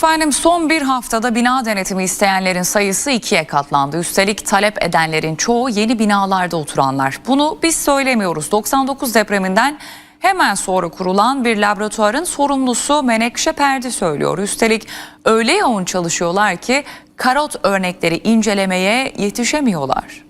Efendim son bir haftada bina denetimi isteyenlerin sayısı ikiye katlandı. Üstelik talep edenlerin çoğu yeni binalarda oturanlar. Bunu biz söylemiyoruz. 99 depreminden hemen sonra kurulan bir laboratuvarın sorumlusu Menekşe Perdi söylüyor. Üstelik öyle yoğun çalışıyorlar ki karot örnekleri incelemeye yetişemiyorlar.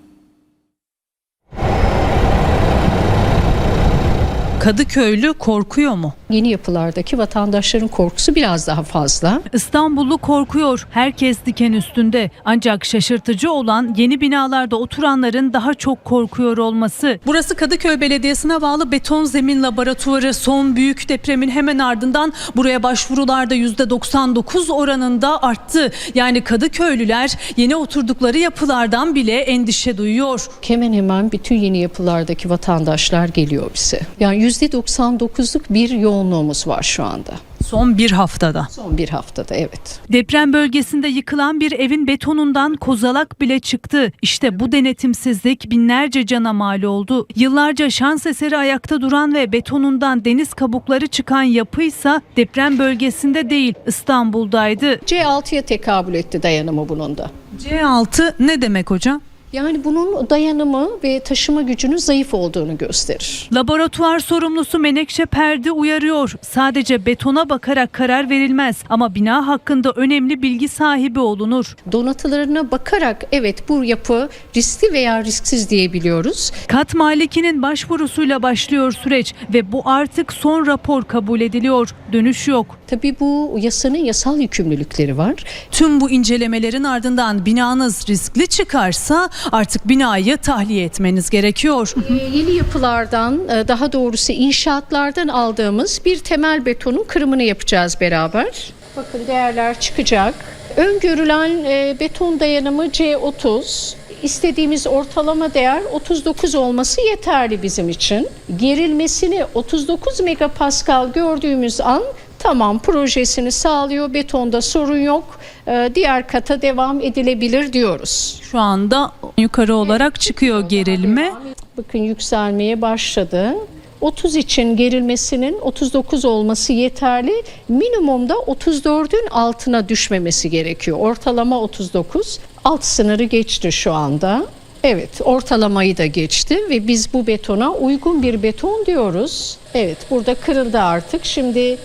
Kadıköylü korkuyor mu? Yeni yapılardaki vatandaşların korkusu biraz daha fazla. İstanbullu korkuyor. Herkes diken üstünde. Ancak şaşırtıcı olan yeni binalarda oturanların daha çok korkuyor olması. Burası Kadıköy Belediyesi'ne bağlı beton zemin laboratuvarı. Son büyük depremin hemen ardından buraya başvurularda %99 oranında arttı. Yani Kadıköylüler yeni oturdukları yapılardan bile endişe duyuyor. Hemen hemen bütün yeni yapılardaki vatandaşlar geliyor bize. Yani %99'luk bir yoğunluğumuz var şu anda. Son bir haftada. Son bir haftada evet. Deprem bölgesinde yıkılan bir evin betonundan kozalak bile çıktı. İşte bu denetimsizlik binlerce cana mal oldu. Yıllarca şans eseri ayakta duran ve betonundan deniz kabukları çıkan yapıysa deprem bölgesinde değil İstanbul'daydı. C6'ya tekabül etti dayanımı bunun da. C6 ne demek hocam? Yani bunun dayanımı ve taşıma gücünün zayıf olduğunu gösterir. Laboratuvar sorumlusu Menekşe Perdi uyarıyor. Sadece betona bakarak karar verilmez ama bina hakkında önemli bilgi sahibi olunur. Donatılarına bakarak evet bu yapı riskli veya risksiz diyebiliyoruz. Kat malikinin başvurusuyla başlıyor süreç ve bu artık son rapor kabul ediliyor. Dönüş yok. Tabii bu yasanın yasal yükümlülükleri var. Tüm bu incelemelerin ardından binanız riskli çıkarsa artık binayı tahliye etmeniz gerekiyor. Ee, Yeni yapılardan e, daha doğrusu inşaatlardan aldığımız bir temel betonun kırımını yapacağız beraber. Bakın değerler çıkacak. Öngörülen e, beton dayanımı C30. İstediğimiz ortalama değer 39 olması yeterli bizim için. Gerilmesini 39 megapascal gördüğümüz an tamam projesini sağlıyor. Betonda sorun yok. E, Diğer kata devam edilebilir diyoruz. Şu anda yukarı olarak çıkıyor gerilme. Bakın yükselmeye başladı. 30 için gerilmesinin 39 olması yeterli. Minimumda 34'ün altına düşmemesi gerekiyor. Ortalama 39. Alt sınırı geçti şu anda. Evet, ortalamayı da geçti ve biz bu betona uygun bir beton diyoruz. Evet, burada kırıldı artık. Şimdi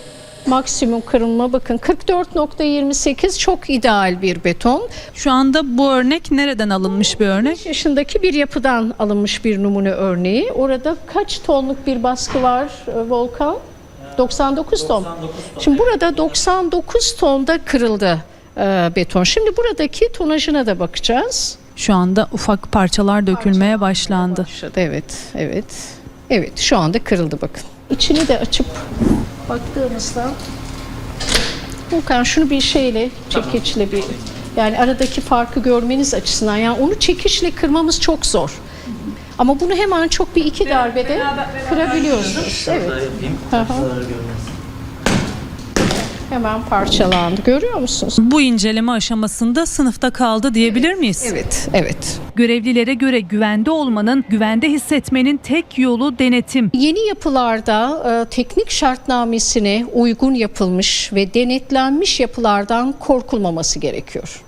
maksimum kırılma bakın 44.28 çok ideal bir beton. Şu anda bu örnek nereden alınmış bir örnek? 5 yaşındaki bir yapıdan alınmış bir numune örneği. Orada kaç tonluk bir baskı var e, Volkan? 99 ton. Şimdi burada 99 tonda kırıldı e, beton. Şimdi buradaki tonajına da bakacağız. Şu anda ufak parçalar dökülmeye başlandı. Başladı evet, evet. Evet şu anda kırıldı bakın. İçini de açıp baktığımızda Volkan şunu bir şeyle çekiçle bir yani aradaki farkı görmeniz açısından yani onu çekiçle kırmamız çok zor. Ama bunu hemen çok bir iki darbede kırabiliyorsunuz. Evet. Hı hı. Hemen parçalandı. Görüyor musunuz? Bu inceleme aşamasında sınıfta kaldı diyebilir miyiz? Evet, evet. Görevlilere göre güvende olmanın, güvende hissetmenin tek yolu denetim. Yeni yapılarda e, teknik şartnamesine uygun yapılmış ve denetlenmiş yapılardan korkulmaması gerekiyor.